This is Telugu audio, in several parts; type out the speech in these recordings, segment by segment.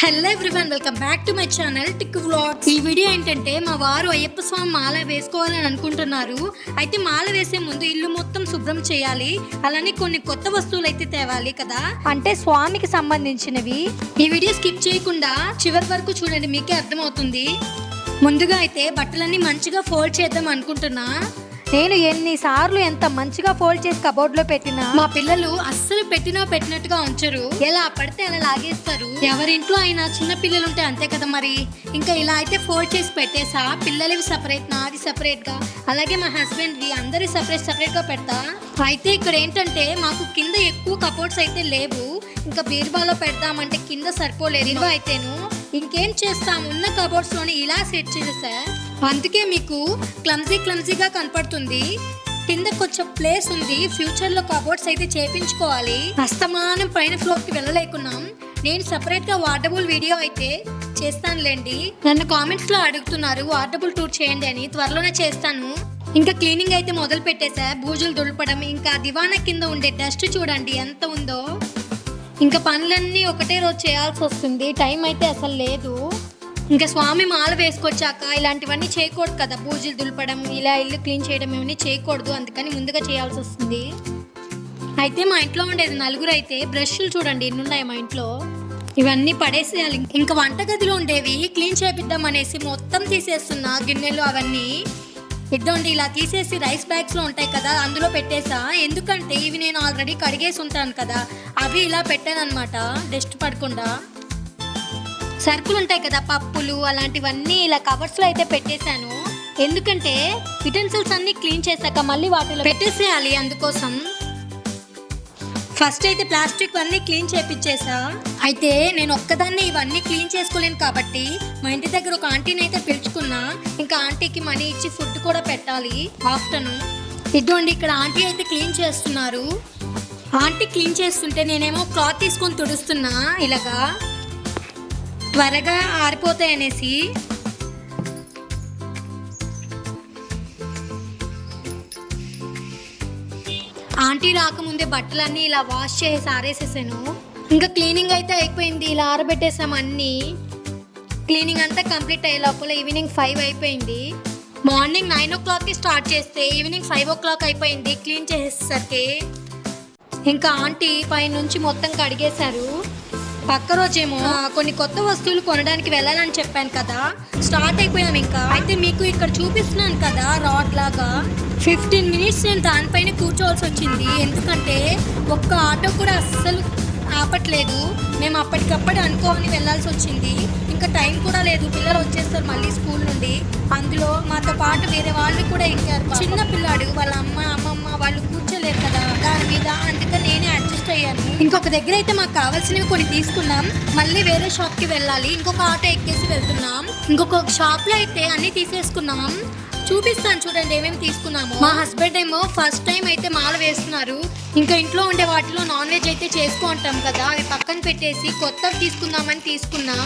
Hello everyone welcome back to my channel tick vlogs ఈ వీడియో ఏంటంటే మా వారు అయ్యప్ప స్వామి మాల వేసుకోవాలని అనుకుంటున్నారు. అయితే మాల వేసే ముందు ఇల్లు మొత్తం శుభ్రం చేయాలి. అలానే కొన్ని కొత్త వస్తువులు అయితే తేవాలి కదా. అంటే స్వామికి సంబంధించినవి. ఈ వీడియో స్కిప్ చేయకుండా చివరి వరకు చూడండి మీకే అర్థమవుతుంది. ముందుగా అయితే బట్టలన్నీ మంచిగా ఫోల్డ్ చేద్దాం అనుకుంటున్నా. నేను ఎన్నిసార్లు ఎంత మంచిగా ఫోల్డ్ చేసి కబోర్డ్లో పెట్టినా? మా పిల్లలు అస్సలు పెట్టినా పెట్టినట్టుగా ఉంచరు. ఎలా పడితే అలా లాగేస్తారు. ఎవరింట్లో అయినా చిన్న పిల్లలు ఉంటే అంతే కదా మరి. ఇంకా ఇలా అయితే ఫోల్డ్ చేసి పెట్టేసా? పిల్లలవి సపరేట్ నాది సపరేట్గా అలాగే మా హస్బెండ్ వి అందరి సపరేట్ సపరేట్గా పెడతా. అయితే ఇక్కడ ఏంటంటే మాకు కింద ఎక్కువ కబోర్డ్స్ అయితే లేవు. ఇంకా బీర్బాలో పెడదామంటే కింద సరిపోలేదు. బీరువా అయితేను. ఇంకేం చేస్తాం? ఉన్న కబోర్డ్స్లోని ఇలా సెట్ చేసేసా అందుకే మీకు క్లమ్జీ క్లమ్జీగా కనపడుతుంది. కింద కొంచెం ప్లేస్ ఉంది. ఫ్యూచర్లో కబోర్డ్స్ అయితే చేపించుకోవాలి. అస్తమానం పైన ఫ్లోర్కి వెళ్ళలేకున్నాం. నేను సపరేట్గా గా వాటబుల్ వీడియో అయితే చేస్తానులేండి. నన్ను కామెంట్స్లో అడుగుతున్నారు వాటబుల్ టూర్ చేయండి అని. త్వరలోనే చేస్తాను. ఇంకా క్లీనింగ్ అయితే మొదలు పెట్టేసా బూజులు దులపడం ఇంకా దివానా కింద ఉండే డస్ట్ చూడండి ఎంత ఉందో. ఇంకా పనులన్నీ ఒకటే రోజు చేయాల్సి వస్తుంది. టైం అయితే అసలు లేదు. ఇంకా స్వామి మాల వేసుకొచ్చాక ఇలాంటివన్నీ చేయకూడదు కదా. పూజలు దులపడం ఇలా ఇల్లు క్లీన్ చేయడం ఇవన్నీ చేయకూడదు. అందుకని ముందుగా చేయాల్సి వస్తుంది. అయితే మా ఇంట్లో ఉండేది నలుగురు అయితే బ్రష్లు చూడండి ఎన్ని ఉన్నాయి మా ఇంట్లో. ఇవన్నీ పడేసేయాలి. ఇంకా వంటగదిలో ఉండేవి క్లీన్ చేపిద్దాం అనేసి మొత్తం తీసేస్తున్నా. గిన్నెలు అవన్నీ ఇద్దండి ఇలా తీసేసి రైస్ బ్యాగ్స్లో ఉంటాయి కదా అందులో పెట్టేసా. ఎందుకంటే ఇవి నేను ఆల్రెడీ కడిగేసి ఉంటాను కదా. అవి ఇలా పెట్టాను అనమాట డస్ట్ పడకుండా. సరుకులు ఉంటాయి కదా పప్పులు అలాంటివన్నీ ఇలా కవర్స్లో అయితే పెట్టేశాను. ఎందుకంటే యుటెన్సిల్స్ అన్ని క్లీన్ చేశాక మళ్ళీ వాటిలో పెట్టేసేయాలి అందుకోసం. ఫస్ట్ అయితే ప్లాస్టిక్ అన్నీ క్లీన్ చేపించేసా అయితే నేను ఒక్కదాన్ని ఇవన్నీ క్లీన్ చేసుకోలేను కాబట్టి మా ఇంటి దగ్గర ఒక ఆంటీని అయితే పిలుచుకున్నా. ఇంకా ఆంటీకి మనీ ఇచ్చి ఫుడ్ కూడా పెట్టాలి. ఆఫ్టర్నూన్ ఇదిగోండి ఇక్కడ ఆంటీ అయితే క్లీన్ చేస్తున్నారు. ఆంటీ క్లీన్ చేస్తుంటే నేనేమో క్లాత్ తీసుకొని తుడుస్తున్నా ఇలాగా. త్వరగా ఆరిపోతాయి అనేసి. ఆంటీ రాకముందే బట్టలన్నీ ఇలా వాష్ చేసి ఆరేసేసాను. ఇంకా క్లీనింగ్ అయితే అయిపోయింది. ఇలా ఆరబెట్టేసాం అన్నీ. క్లీనింగ్ అంతా కంప్లీట్ అయ్యే లోపల ఈవినింగ్ ఫైవ్ అయిపోయింది. మార్నింగ్ నైన్ ఓ క్లాక్కి స్టార్ట్ చేస్తే ఈవినింగ్ ఫైవ్ ఓ క్లాక్ అయిపోయింది క్లీన్ చేసేసరికి. ఇంకా ఆంటీ పై నుంచి మొత్తం కడిగేశారు. పక్క రోజేమో కొన్ని కొత్త వస్తువులు కొనడానికి వెళ్ళాలని చెప్పాను కదా. స్టార్ట్ అయిపోయాం ఇంకా. అయితే మీకు ఇక్కడ చూపిస్తున్నాను కదా రాడ్ లాగా. ఫిఫ్టీన్ మినిట్స్ నేను దానిపైన కూర్చోవాల్సి వచ్చింది. ఎందుకంటే ఒక్క ఆటో కూడా అస్సలు ఆపట్లేదు. మేము అప్పటికప్పుడు అనుకోని వెళ్ళాల్సి వచ్చింది. ఇంకా టైం కూడా లేదు. పిల్లలు వచ్చేస్తారు మళ్ళీ స్కూల్ నుండి. అందులో మాతో పాటు వేరే వాళ్ళు కూడా ఎక్కారు. చిన్న పిల్లాడు వాళ్ళ అమ్మ అమ్మమ్మ వాళ్ళు కూర్చోలేరు కదా. దాని మీద అందుకని ఇంకొక దగ్గర అయితే మాకు కావాల్సినవి కొన్ని తీసుకున్నాం. మళ్ళీ వేరే షాప్కి వెళ్ళాలి. ఇంకొక ఆటో ఎక్కేసి వెళ్తున్నాం. ఇంకొక షాప్లో అయితే అన్ని తీసేసుకున్నాం. చూపిస్తాను చూడండి ఏమేమి తీసుకున్నాము. మా హస్బెండ్ ఏమో ఫస్ట్ టైం అయితే మాల వేస్తున్నారు. ఇంకా ఇంట్లో ఉండే వాటిలో నాన్ వెజ్ అయితే చేసుకుంటాం కదా. అవి పక్కన పెట్టేసి కొత్తవి తీసుకుందామని తీసుకున్నా.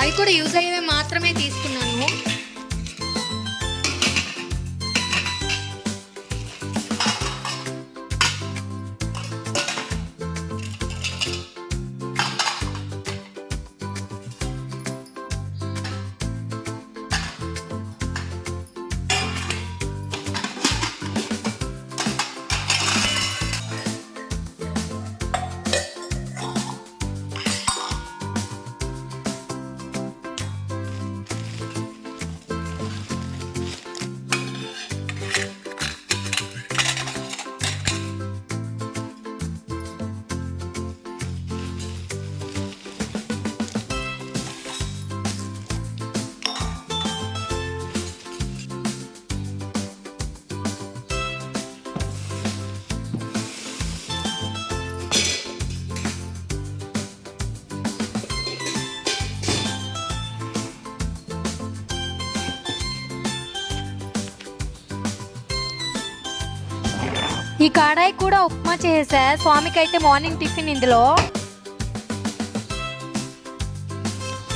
అవి కూడా యూజ్ అయ్యేవి మాత్రమే తీసుకున్నాను. ఈ కాడాయి కూడా ఉప్మా చేసా. స్వామికి అయితే మార్నింగ్ టిఫిన్ ఇందులో.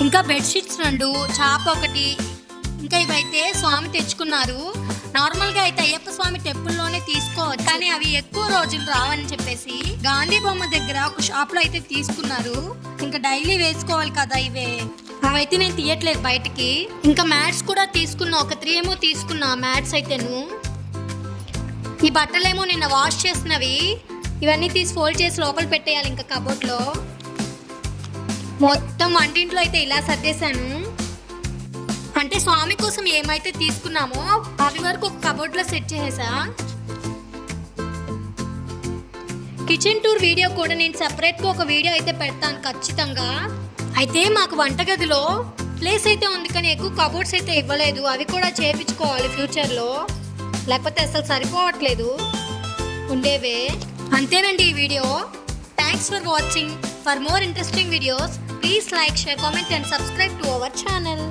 ఇంకా బెడ్షీట్స్ రెండు చాప ఒకటి. ఇంకా ఇవైతే స్వామి తెచ్చుకున్నారు. నార్మల్గా అయితే అయ్యప్ప స్వామి టెంపుల్లోనే తీసుకోవచ్చు. కానీ అవి ఎక్కువ రోజులు రావని చెప్పేసి గాంధీ బొమ్మ దగ్గర ఒక షాప్లో అయితే తీసుకున్నారు. ఇంకా డైలీ వేసుకోవాలి కదా ఇవే. అవైతే నేను తీయట్లేదు బయటికి. ఇంకా మ్యాట్స్ కూడా తీసుకున్నా. ఒక త్రీ ఏమో తీసుకున్నా మ్యాట్స్ అయితేను. ఈ బట్టలేమో నిన్న వాష్ చేసినవి. ఇవన్నీ తీసి ఫోల్డ్ చేసి లోపల పెట్టేయాలి ఇంకా కబోర్డ్లో. మొత్తం వంటింట్లో అయితే ఇలా సర్దేశాను. అంటే స్వామి కోసం ఏమైతే తీసుకున్నామో అవి వరకు ఒక కబోర్డ్లో సెట్ చేసేసా. కిచెన్ టూర్ వీడియో కూడా నేను సపరేట్గా ఒక వీడియో అయితే పెడతాను ఖచ్చితంగా. అయితే మాకు వంటగదిలో ప్లేస్ అయితే ఉంది కానీ ఎక్కువ కబోర్డ్స్ అయితే ఇవ్వలేదు. అవి కూడా చేపించుకోవాలి ఫ్యూచర్లో. లేకపోతే అసలు సరిపోవట్లేదు. ఉండేవే. అంతేనండి ఈ video. Thanks for watching for more interesting videos please like share comment and subscribe to our channel